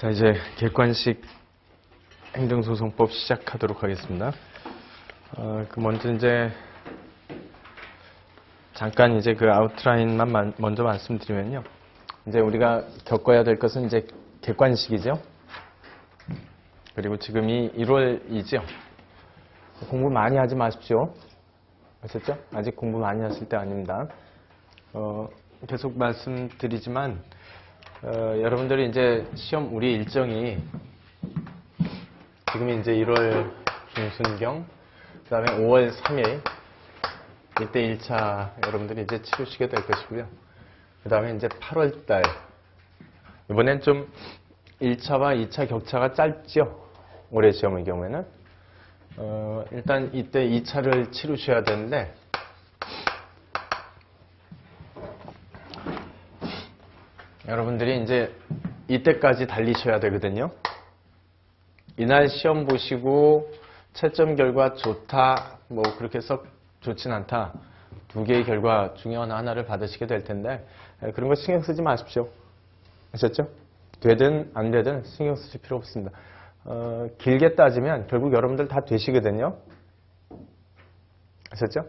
자, 이제 객관식 행정소송법 시작하도록 하겠습니다. 어, 그 먼저 이제 잠깐 이제 그 아웃라인만 만- 먼저 말씀드리면요. 이제 우리가 겪어야 될 것은 이제 객관식이죠. 그리고 지금이 1월이죠. 공부 많이 하지 마십시오. 아셨죠? 아직 공부 많이 하실 때 아닙니다. 어, 계속 말씀드리지만 어, 여러분들이 이제 시험 우리 일정이 지금이 이제 1월 중순경 그 다음에 5월 3일 이때 1차 여러분들이 이제 치르시게 될 것이고요. 그 다음에 이제 8월 달 이번엔 좀 1차와 2차 격차가 짧죠. 올해 시험의 경우에는 어, 일단 이때 2차를 치르셔야 되는데 여러분들이 이제 이때까지 달리셔야 되거든요. 이날 시험 보시고 채점 결과 좋다, 뭐 그렇게 썩 좋진 않다. 두 개의 결과 중에 어느 하나를 받으시게 될 텐데 에, 그런 거 신경 쓰지 마십시오. 아셨죠? 되든 안 되든 신경 쓰실 필요 없습니다. 어, 길게 따지면 결국 여러분들 다 되시거든요. 아셨죠?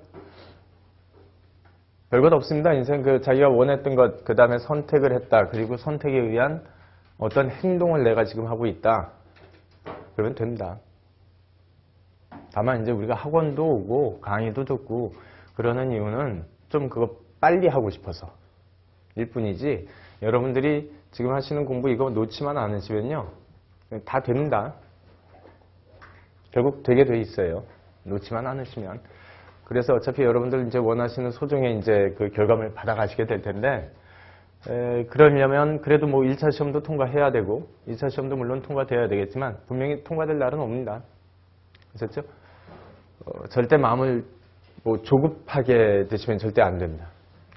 별것 없습니다. 인생 그 자기가 원했던 것, 그 다음에 선택을 했다. 그리고 선택에 의한 어떤 행동을 내가 지금 하고 있다. 그러면 됩니다. 다만 이제 우리가 학원도 오고 강의도 듣고 그러는 이유는 좀 그거 빨리 하고 싶어서 일 뿐이지 여러분들이 지금 하시는 공부 이거 놓치만 않으시면요. 다 됩니다. 결국 되게 돼 있어요. 놓치만 않으시면. 그래서 어차피 여러분들 이제 원하시는 소정의 이제 그 결과물 받아가시게 될 텐데, 에, 그러려면 그래도 뭐 1차 시험도 통과해야 되고, 2차 시험도 물론 통과돼야 되겠지만, 분명히 통과될 날은 옵니다. 아셨죠? 어, 절대 마음을 뭐 조급하게 드시면 절대 안 됩니다.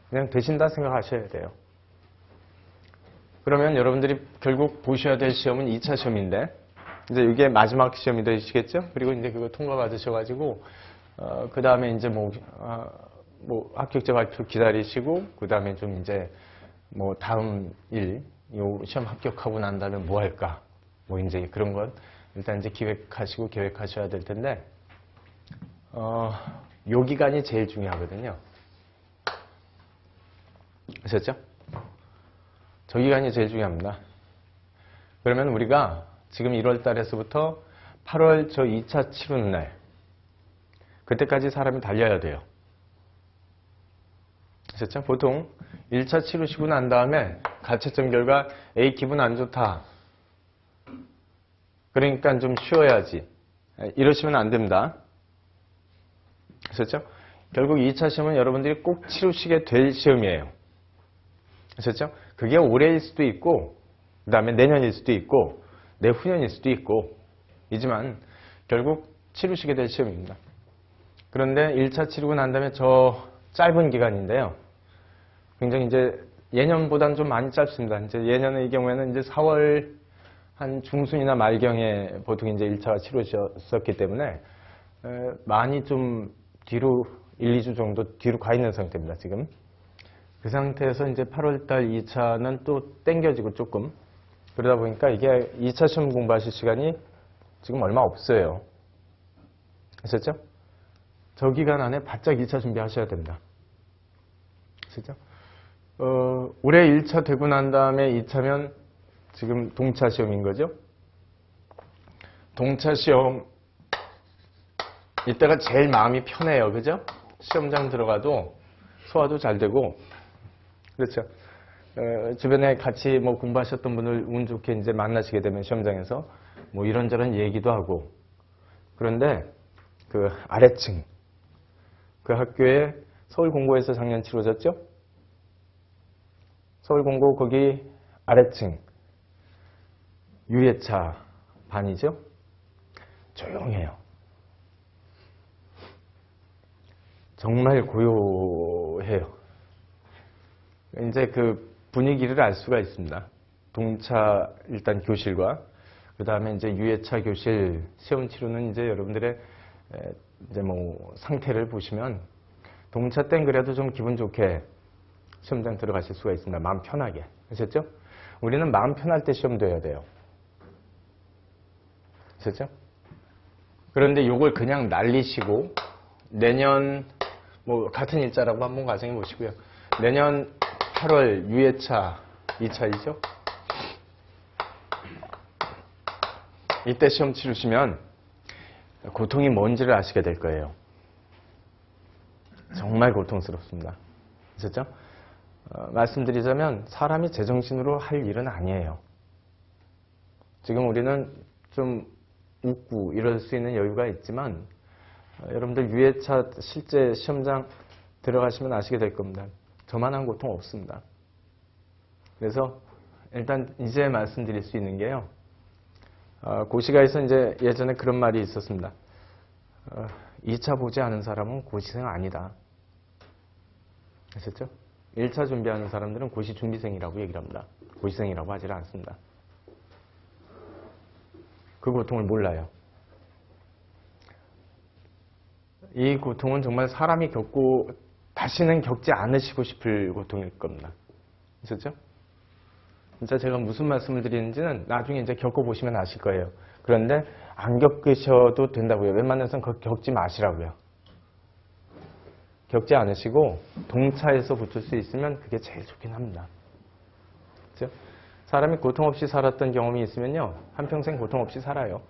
그냥 되신다 생각하셔야 돼요. 그러면 여러분들이 결국 보셔야 될 시험은 2차 시험인데, 이제 이게 마지막 시험이 되시겠죠? 그리고 이제 그거 통과 받으셔가지고, 어, 그 다음에 이제 뭐, 아, 뭐 합격자 발표 기다리시고, 그 다음에 좀 이제 뭐 다음 일, 요 시험 합격하고 난 다음에 뭐 할까? 뭐 이제 그런 건 일단 이제 기획하시고 계획하셔야 될 텐데, 어, 요 기간이 제일 중요하거든요. 아셨죠? 저 기간이 제일 중요합니다. 그러면 우리가 지금 1월 달에서부터 8월 저 2차 치르는 날, 그때까지 사람이 달려야 돼요. 아셨죠? 보통 1차 치르시고 난 다음에 가채점 결과 A 기분 안 좋다. 그러니까 좀 쉬어야지. 이러시면 안 됩니다. 아셨죠? 결국 2차 시험은 여러분들이 꼭 치르시게 될 시험이에요. 아셨죠? 그게 올해일 수도 있고, 그 다음에 내년일 수도 있고, 내후년일 수도 있고, 이지만 결국 치르시게 될 시험입니다. 그런데 1차 치르고 난 다음에 저 짧은 기간인데요. 굉장히 이제 예년보다는 좀 많이 짧습니다. 이제 예년의 경우에는 이제 4월 한 중순이나 말경에 보통 이제 1차가 치러졌었기 때문에 에, 많이 좀 뒤로 1, 2주 정도 뒤로 가 있는 상태입니다, 지금. 그 상태에서 이제 8월달 2차는 또 땡겨지고 조금 그러다 보니까 이게 2차 시험 공부하실 시간이 지금 얼마 없어요. 아셨죠? 저 기간 안에 바짝 2차 준비하셔야 됩니다. 아시죠? 어, 올해 1차 되고 난 다음에 2차면 지금 동차 시험인 거죠? 동차 시험 이때가 제일 마음이 편해요. 그죠? 시험장 들어가도 소화도 잘 되고 그렇죠. 어, 주변에 같이 뭐 공부하셨던 분을 운 좋게 이제 만나시게 되면 시험장에서 뭐 이런저런 얘기도 하고 그런데 그 아래층 그 학교에 서울 공고에서 작년 치러졌죠? 서울 공고 거기 아래층 유예차 반이죠? 조용해요. 정말 고요해요. 이제 그 분위기를 알 수가 있습니다. 동차 일단 교실과 그 다음에 이제 유예차 교실 시험 치르는 이제 여러분들의 에, 이제 뭐 상태를 보시면 동차 땐 그래도 좀 기분 좋게 시험장 들어가실 수가 있습니다. 마음 편하게. 아셨죠? 우리는 마음 편할 때 시험 돼야 돼요. 아셨죠? 그런데 요걸 그냥 날리시고 내년 뭐 같은 일자라고 한번 가정해 보시고요. 내년 8월 유예차 2차이죠? 이때 시험 치르시면 고통이 뭔지를 아시게 될 거예요. 정말 고통스럽습니다. 아셨죠? 어, 말씀드리자면 사람이 제정신으로 할 일은 아니에요. 지금 우리는 좀 웃고 이럴 수 있는 여유가 있지만 어, 여러분들 유해차 실제 시험장 들어가시면 아시게 될 겁니다. 저만한 고통 없습니다. 그래서 일단 이제 말씀드릴 수 있는 게요. 어, 고시가에서 이제 예전에 그런 말이 있었습니다. 어, 2차 보지 않은 사람은 고시생 아니다. 아셨죠? 1차 준비하는 사람들은 고시 준비생이라고 얘기를 합니다. 고시생이라고 하질 않습니다. 그 고통을 몰라요. 이 고통은 정말 사람이 겪고 다시는 겪지 않으시고 싶을 고통일 겁니다. 아셨죠? 진짜 제가 무슨 말씀을 드리는지는 나중에 이제 겪어보시면 아실 거예요. 그런데 안 겪으셔도 된다고요. 웬만해서는 겪지 마시라고요. 겪지 않으시고 동차에서 붙을 수 있으면 그게 제일 좋긴 합니다. 그죠? 사람이 고통 없이 살았던 경험이 있으면요. 한평생 고통 없이 살아요.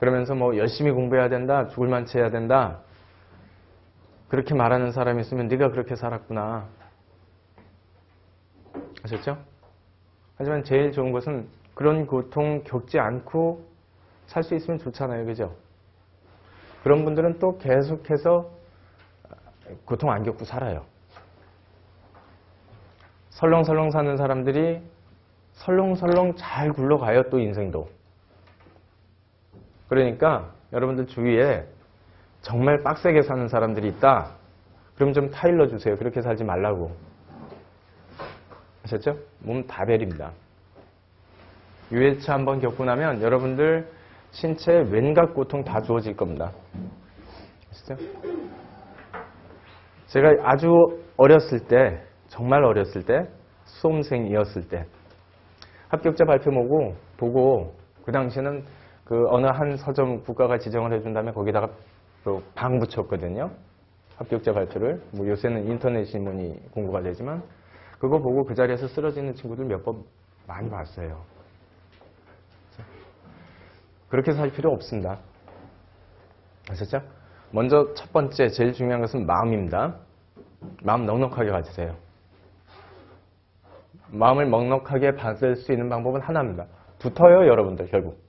그러면서 뭐 열심히 공부해야 된다, 죽을 만치 해야 된다. 그렇게 말하는 사람이 있으면 네가 그렇게 살았구나. 아셨죠? 하지만 제일 좋은 것은 그런 고통 겪지 않고 살 수 있으면 좋잖아요. 그죠? 그런 분들은 또 계속해서 고통 안 겪고 살아요. 설렁설렁 사는 사람들이 설렁설렁 잘 굴러가요. 또 인생도. 그러니까 여러분들 주위에 정말 빡세게 사는 사람들이 있다. 그럼 좀 타일러 주세요. 그렇게 살지 말라고. 아셨죠? 몸 다 베립니다. 유해차 한번 겪고 나면 여러분들 신체 왼각 고통 다 주어질 겁니다. 아시죠? 제가 아주 어렸을 때, 정말 어렸을 때, 수험생이었을 때, 합격자 발표 보고, 보고, 그 당시에는 그 어느 한 서점 국가가 지정을 해준 다음에 거기다가 또 방 붙였거든요. 합격자 발표를. 뭐 요새는 인터넷 신문이 공부가 되지만, 그거 보고 그 자리에서 쓰러지는 친구들 몇 번 많이 봤어요. 그렇게 살 필요 없습니다. 아셨죠? 먼저 첫 번째 제일 중요한 것은 마음입니다. 마음 넉넉하게 가지세요. 마음을 넉넉하게 받을 수 있는 방법은 하나입니다. 붙어요, 여러분들, 결국.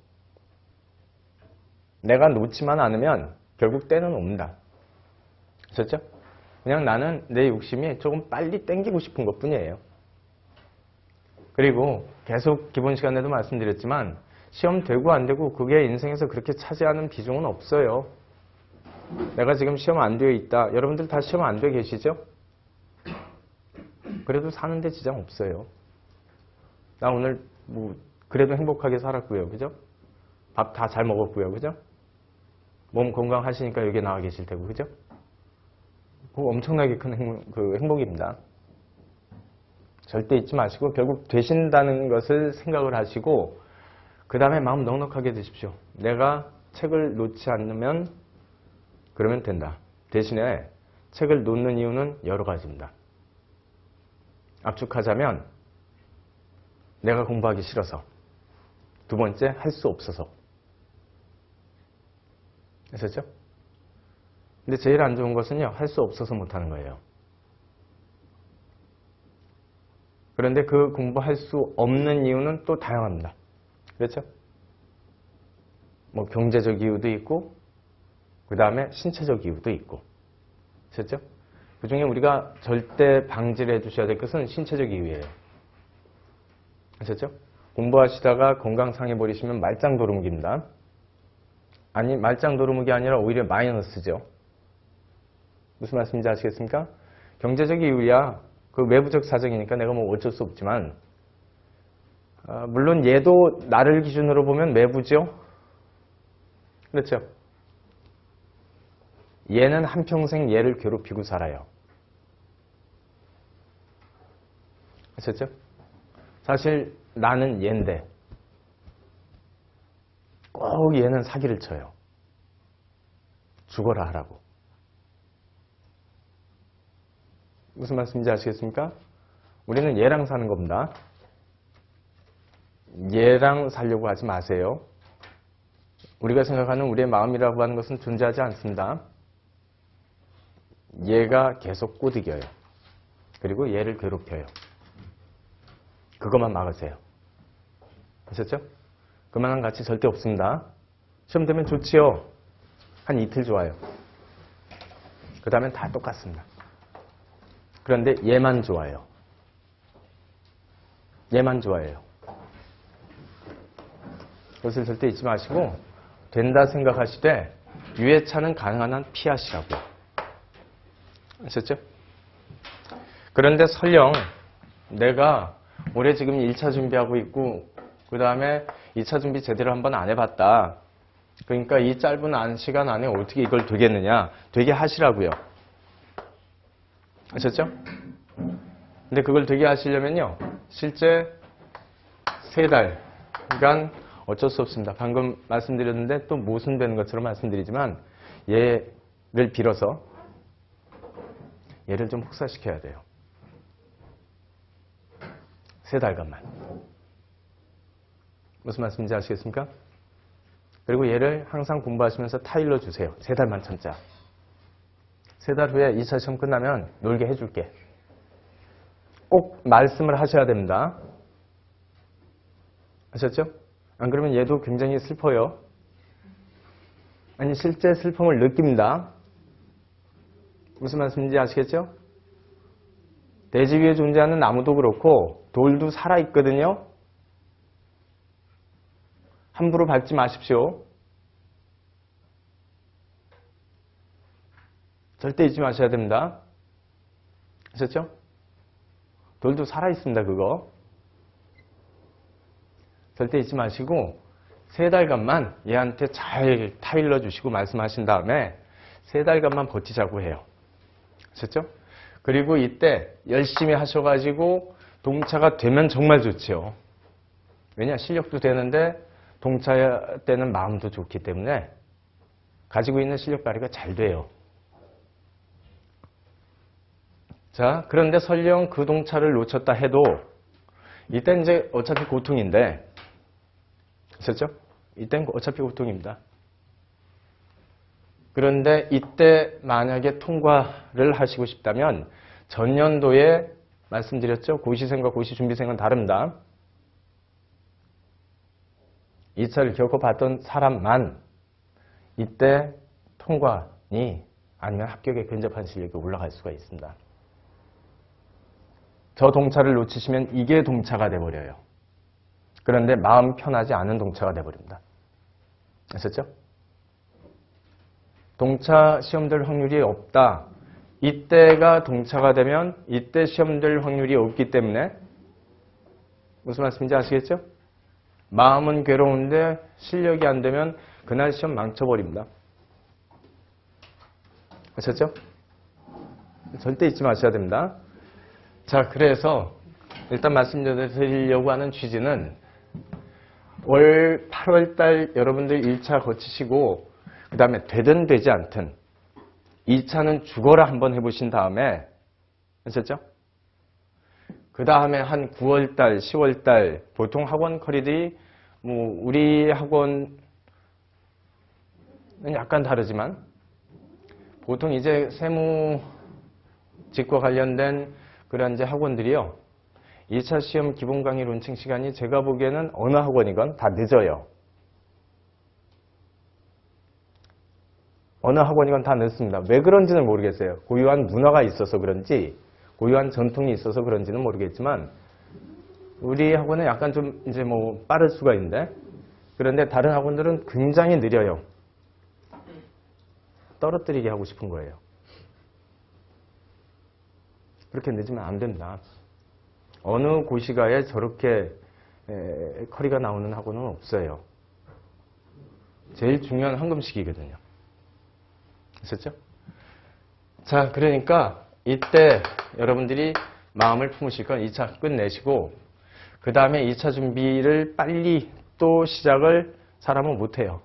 내가 놓지만 않으면 결국 때는 옵니다. 아셨죠? 그냥 나는 내 욕심이 조금 빨리 땡기고 싶은 것 뿐이에요. 그리고 계속 기본 시간에도 말씀드렸지만 시험 되고 안 되고 그게 인생에서 그렇게 차지하는 비중은 없어요. 내가 지금 시험 안 되어 있다. 여러분들 다 시험 안 되어 계시죠? 그래도 사는데 지장 없어요. 나 오늘 뭐 그래도 행복하게 살았고요. 그죠? 밥 다 잘 먹었고요. 그죠? 몸 건강하시니까 여기 나와 계실 테고. 그죠? 그거 엄청나게 큰 행복, 그 행복입니다. 절대 잊지 마시고 결국 되신다는 것을 생각을 하시고 그 다음에 마음 넉넉하게 드십시오. 내가 책을 놓지 않으면 그러면 된다. 대신에 책을 놓는 이유는 여러 가지입니다. 압축하자면 내가 공부하기 싫어서 두 번째 할 수 없어서 아셨죠? 근데 제일 안 좋은 것은요 할 수 없어서 못하는 거예요. 그런데 그 공부할 수 없는 이유는 또 다양합니다. 그렇죠? 뭐 경제적 이유도 있고 그 다음에 신체적 이유도 있고 그렇죠? 그 중에 우리가 절대 방지를 해주셔야 될 것은 신체적 이유예요. 아셨죠? 공부하시다가 건강 상해버리시면 말짱 도루묵입니다. 아니 말짱 도루묵이 아니라 오히려 마이너스죠. 무슨 말씀인지 아시겠습니까? 경제적 이유야 그 외부적 사정이니까 내가 뭐 어쩔 수 없지만 아, 물론 얘도 나를 기준으로 보면 외부죠. 그렇죠? 얘는 한평생 얘를 괴롭히고 살아요. 아셨죠? 사실 나는 얘인데 꼭 얘는 사기를 쳐요. 죽어라 하라고. 무슨 말씀인지 아시겠습니까? 우리는 얘랑 사는 겁니다. 얘랑 살려고 하지 마세요. 우리가 생각하는 우리의 마음이라고 하는 것은 존재하지 않습니다. 얘가 계속 꼬드겨요. 그리고 얘를 괴롭혀요. 그것만 막으세요. 아셨죠? 그만한 가치 절대 없습니다. 시험 되면 좋지요. 한 이틀 좋아요. 그 다음엔 다 똑같습니다. 그런데 얘만 좋아요. 얘만 좋아해요. 그것을 절대 잊지 마시고 된다 생각하시되 유해차는 가능한 한 피하시라고요. 아셨죠? 그런데 설령 내가 올해 지금 1차 준비하고 있고 그 다음에 2차 준비 제대로 한번 안 해봤다. 그러니까 이 짧은 안- 시간 안에 어떻게 이걸 되겠느냐. 되게 하시라고요. 아셨죠? 근데 그걸 되게 하시려면요. 실제 세 달. 그러니까 어쩔 수 없습니다. 방금 말씀드렸는데 또 모순되는 것처럼 말씀드리지만 얘를 빌어서 얘를 좀 혹사시켜야 돼요. 세 달간만. 무슨 말씀인지 아시겠습니까? 그리고 얘를 항상 공부하시면서 타일러 주세요. 세 달만 참자. 세 달 후에 2차 시험 끝나면 놀게 해줄게. 꼭 말씀을 하셔야 됩니다. 아셨죠? 안 그러면 얘도 굉장히 슬퍼요. 아니, 실제 슬픔을 느낍니다. 무슨 말씀인지 아시겠죠? 대지 위에 존재하는 나무도 그렇고 돌도 살아있거든요. 함부로 밟지 마십시오. 절대 잊지 마셔야 됩니다. 아셨죠? 돌도 살아있습니다, 그거. 절대 잊지 마시고, 세 달간만 얘한테 잘 타일러 주시고 말씀하신 다음에 세 달간만 버티자고 해요. 아셨죠? 그리고 이때 열심히 하셔가지고 동차가 되면 정말 좋지요. 왜냐? 실력도 되는데 동차 때는 마음도 좋기 때문에 가지고 있는 실력 발휘가 잘 돼요. 자, 그런데 설령 그 동차를 놓쳤다 해도 이때 이제 어차피 고통인데 아셨죠? 이땐 어차피 고통입니다. 그런데 이때 만약에 통과를 하시고 싶다면 전년도에 말씀드렸죠? 고시생과 고시준비생은 다릅니다. 2차를 겪어봤던 사람만 이때 통과니 아니면 합격에 근접한 실력이 올라갈 수가 있습니다. 저 동차를 놓치시면 이게 동차가 돼버려요. 그런데 마음 편하지 않은 동차가 돼버립니다. 아셨죠? 동차 시험 될 확률이 없다. 이때가 동차가 되면 이때 시험 될 확률이 없기 때문에 무슨 말씀인지 아시겠죠? 마음은 괴로운데 실력이 안 되면 그날 시험 망쳐버립니다. 아셨죠? 절대 잊지 마셔야 됩니다. 자, 그래서 일단 말씀드리려고 하는 취지는 올 8월 달 여러분들 1차 거치시고 그 다음에 되든 되지 않든 2차는 죽어라 한번 해보신 다음에 아셨죠? 그 다음에 한 9월 달, 10월 달 보통 학원 커리들이 뭐 우리 학원은 약간 다르지만 보통 이제 세무 직과 관련된 그런 이제 학원들이요. 2차 시험 기본 강의 론칭 시간이 제가 보기에는 어느 학원이건 다 늦어요. 어느 학원이건 다 늦습니다. 왜 그런지는 모르겠어요. 고유한 문화가 있어서 그런지, 고유한 전통이 있어서 그런지는 모르겠지만, 우리 학원은 약간 좀 이제 뭐 빠를 수가 있는데, 그런데 다른 학원들은 굉장히 느려요. 떨어뜨리게 하고 싶은 거예요. 그렇게 늦으면 안 된다. 어느 고시가에 저렇게 에, 커리가 나오는 학원은 없어요. 제일 중요한 황금시기거든요. 아셨죠? 자, 그러니까 이때 여러분들이 마음을 품으실 건 2차 끝내시고 그 다음에 2차 준비를 빨리 또 시작을 사람은 못해요.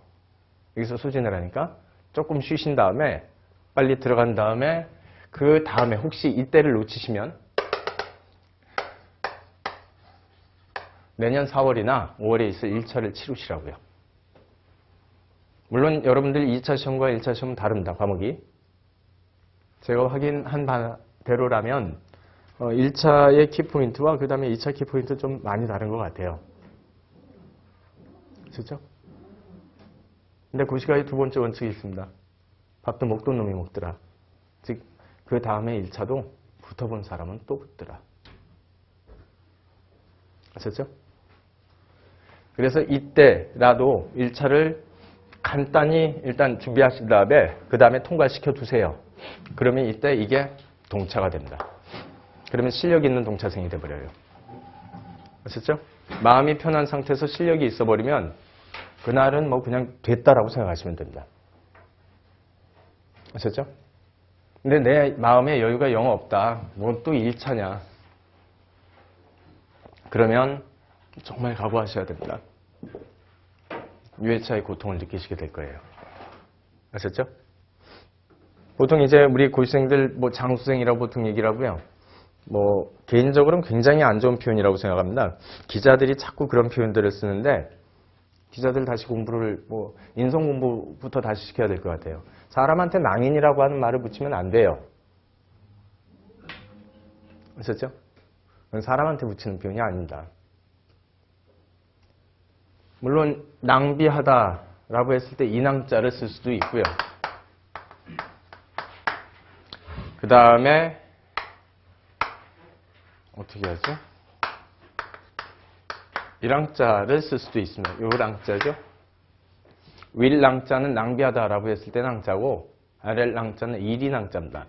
여기서 소진을 하니까 조금 쉬신 다음에 빨리 들어간 다음에 그 다음에 혹시 이때를 놓치시면 내년 4월이나 5월에 있을 1차를 치르시라고요. 물론 여러분들 2차 시험과 1차 시험은 다릅니다. 과목이. 제가 확인한 바대로라면 1차의 키포인트와 그 다음에 2차 키포인트 좀 많이 다른 것 같아요. 그렇죠? 근데 그 시간에 두 번째 원칙이 있습니다. 밥도 먹던 놈이 먹더라. 즉, 그 다음에 1차도 붙어본 사람은 또 붙더라. 아셨죠? 그래서 이때라도 1차를 간단히 일단 준비하신 다음에 그 다음에 통과시켜 두세요. 그러면 이때 이게 동차가 됩니다. 그러면 실력 있는 동차생이 돼버려요. 아셨죠? 마음이 편한 상태에서 실력이 있어버리면 그날은 뭐 그냥 됐다라고 생각하시면 됩니다. 아셨죠? 근데 내 마음에 여유가 영 없다. 뭐또 1차냐. 그러면 정말 각오하셔야 됩니다. 유해차의 고통을 느끼시게 될 거예요. 아셨죠? 보통 이제 우리 고시생들 뭐 장수생이라고 보통 얘기를 하고요. 뭐 개인적으로는 굉장히 안 좋은 표현이라고 생각합니다. 기자들이 자꾸 그런 표현들을 쓰는데 기자들 다시 공부를 뭐 인성 공부부터 다시 시켜야 될 것 같아요. 사람한테 낭인이라고 하는 말을 붙이면 안 돼요. 아셨죠? 사람한테 붙이는 표현이 아닙니다. 물론 낭비하다라고 했을 때 인왕자를 쓸 수도 있고요. 그 다음에 어떻게 하죠? 일랑자를 쓸 수도 있습니다. 요 랑자죠. 윌랑자는 낭비하다라고 했을 때 낭자고 아렐랑자는 일이낭자입니다.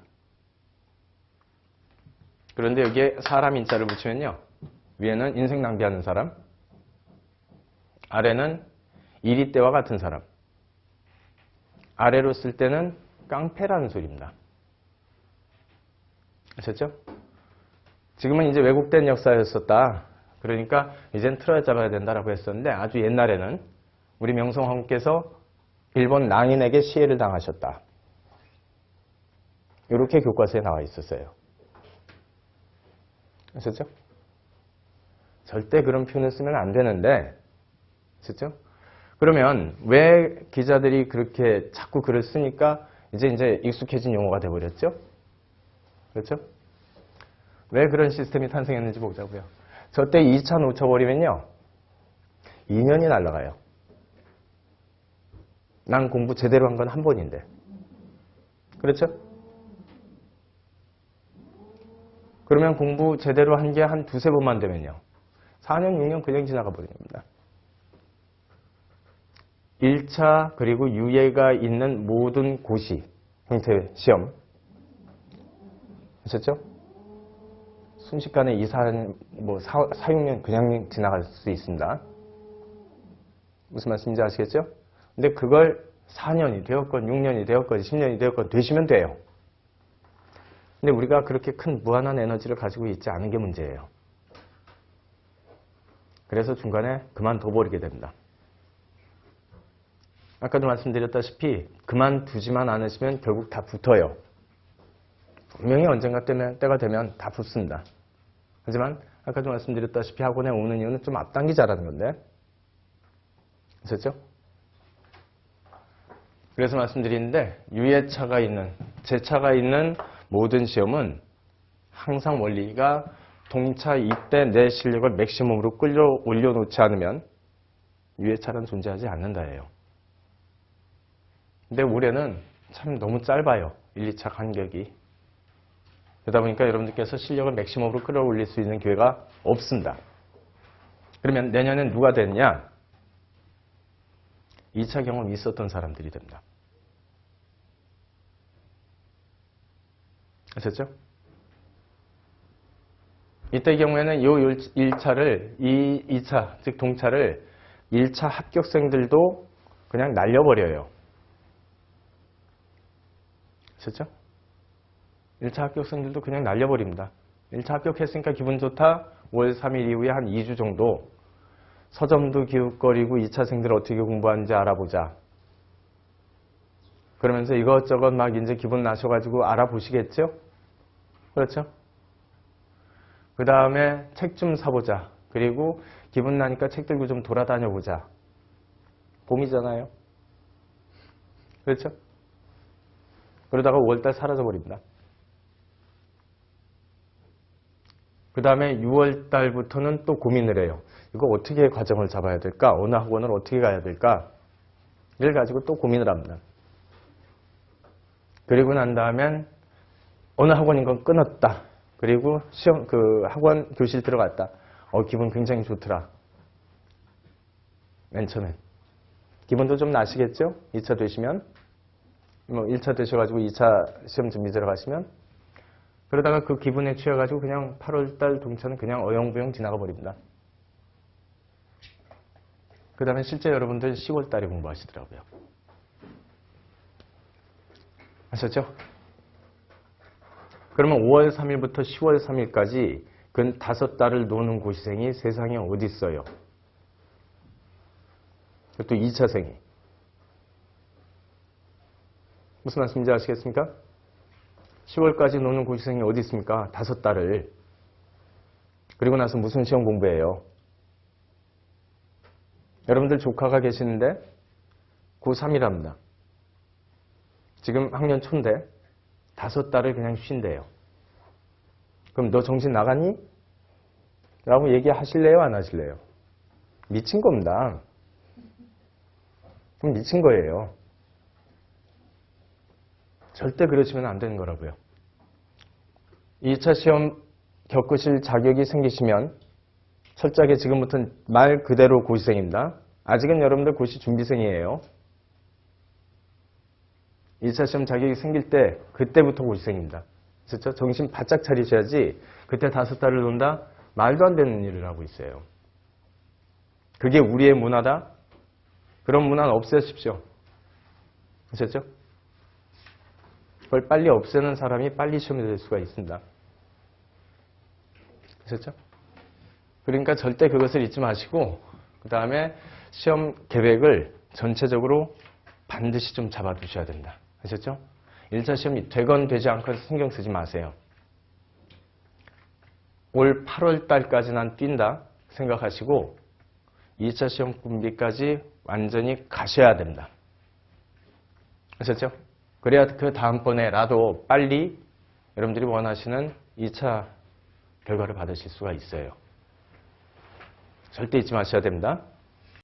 그런데 여기에 사람 인자를 붙이면요. 위에는 인생 낭비하는 사람, 아래는 이리 때와 같은 사람. 아래로 쓸 때는 깡패라는 소리입니다. 아셨죠? 지금은 이제 왜곡된 역사였었다. 그러니까 이젠 틀어야 잡아야 된다라고 했었는데 아주 옛날에는 우리 명성황후께서 일본 낭인에게 시해를 당하셨다. 이렇게 교과서에 나와 있었어요. 아셨죠? 절대 그런 표현을 쓰면 안 되는데 아셨죠? 그러면 왜 기자들이 그렇게 자꾸 글을 쓰니까 이제 이제 익숙해진 용어가 돼버렸죠? 그렇죠? 왜 그런 시스템이 탄생했는지 보자고요. 저 때 2차 놓쳐버리면요. 2년이 날라가요. 난 공부 제대로 한 건 한 번인데. 그렇죠? 그러면 공부 제대로 한 게 한 두세 번만 되면요. 4년, 6년 그냥 지나가 버리는 겁니다. 1차 그리고 유예가 있는 모든 고시 형태 시험 아셨죠? 순식간에 2, 4년, 뭐 4, 4, 6년 그냥 지나갈 수 있습니다. 무슨 말씀인지 아시겠죠? 근데 그걸 4년이 되었건 6년이 되었건 10년이 되었건 되시면 돼요. 근데 우리가 그렇게 큰 무한한 에너지를 가지고 있지 않은 게 문제예요. 그래서 중간에 그만둬버리게 됩니다. 아까도 말씀드렸다시피 그만두지만 않으시면 결국 다 붙어요. 분명히 언젠가 때면, 때가 되면 다 붙습니다. 하지만 아까도 말씀드렸다시피 학원에 오는 이유는 좀 앞당기자라는 건데 아셨죠? 그래서 말씀드리는데 유예차가 있는 제차가 있는 모든 시험은 항상 원리가 동차 이때 내 실력을 맥시멈으로 끌려 올려놓지 않으면 유예차는 존재하지 않는다예요. 근데 올해는 참 너무 짧아요. 1, 2차 간격이. 그러다 보니까 여러분들께서 실력을 맥시멈으로 끌어올릴 수 있는 기회가 없습니다. 그러면 내년엔 누가 됐냐? 2차 경험이 있었던 사람들이 됩니다. 아셨죠? 이때 경우에는 이 1차를, 이 2차, 즉 동차를 1차 합격생들도 그냥 날려버려요. 아셨죠? 1차 합격생들도 그냥 날려버립니다. 1차 합격했으니까 기분 좋다. 5월 3일 이후에 한 2주 정도 서점도 기웃거리고 2차생들 어떻게 공부하는지 알아보자. 그러면서 이것저것 막 이제 기분 나셔가지고 알아보시겠죠? 그렇죠? 그 다음에 책 좀 사보자. 그리고 기분 나니까 책 들고 좀 돌아다녀 보자. 봄이잖아요. 그렇죠? 그러다가 5월달 사라져버립니다. 그 다음에 6월 달부터는 또 고민을 해요. 이거 어떻게 과정을 잡아야 될까? 어느 학원을 어떻게 가야 될까? 이를 가지고 또 고민을 합니다. 그리고 난 다음엔 어느 학원인 건 끊었다. 그리고 시험, 그 학원 교실 들어갔다. 어, 기분 굉장히 좋더라. 맨 처음엔. 기분도 좀 나시겠죠? 2차 되시면. 뭐 1차 되셔가지고 2차 시험 준비 들어가시면. 그러다가 그 기분에 취해가지고 그냥 8월달 동차는 그냥 어영부영 지나가 버립니다. 그 다음에 실제 여러분들 10월달에 공부하시더라고요. 아셨죠? 그러면 5월 3일부터 10월 3일까지 근 다섯 달을 노는 고시생이 세상에 어디 있어요? 또 2차생이. 무슨 말씀인지 아시겠습니까? 10월까지 노는 고시생이 어디 있습니까? 다섯 달을. 그리고 나서 무슨 시험 공부해요? 여러분들 조카가 계시는데 고3이랍니다. 지금 학년 초인데 다섯 달을 그냥 쉰대요. 그럼 너 정신 나갔니? 라고 얘기하실래요? 안 하실래요? 미친 겁니다. 그럼 미친 거예요. 절대 그러시면 안 되는 거라고요. 2차 시험 겪으실 자격이 생기시면 철저하게 지금부터는 말 그대로 고시생입니다. 아직은 여러분들 고시 준비생이에요. 2차 시험 자격이 생길 때 그때부터 고시생입니다. 그렇죠? 정신 바짝 차리셔야지 그때 다섯 달을 논다? 말도 안 되는 일을 하고 있어요. 그게 우리의 문화다? 그런 문화는 없애십시오. 아셨죠? 그걸 빨리 없애는 사람이 빨리 시험이 될 수가 있습니다. 아셨죠? 그러니까 절대 그것을 잊지 마시고 그 다음에 시험 계획을 전체적으로 반드시 좀 잡아두셔야 된다. 아셨죠? 1차 시험이 되건 되지 않건 신경 쓰지 마세요. 올 8월 달까지 난 뛴다 생각하시고 2차 시험 준비까지 완전히 가셔야 됩니다. 아셨죠? 그래야 그 다음번에라도 빨리 여러분들이 원하시는 2차 결과를 받으실 수가 있어요. 절대 잊지 마셔야 됩니다.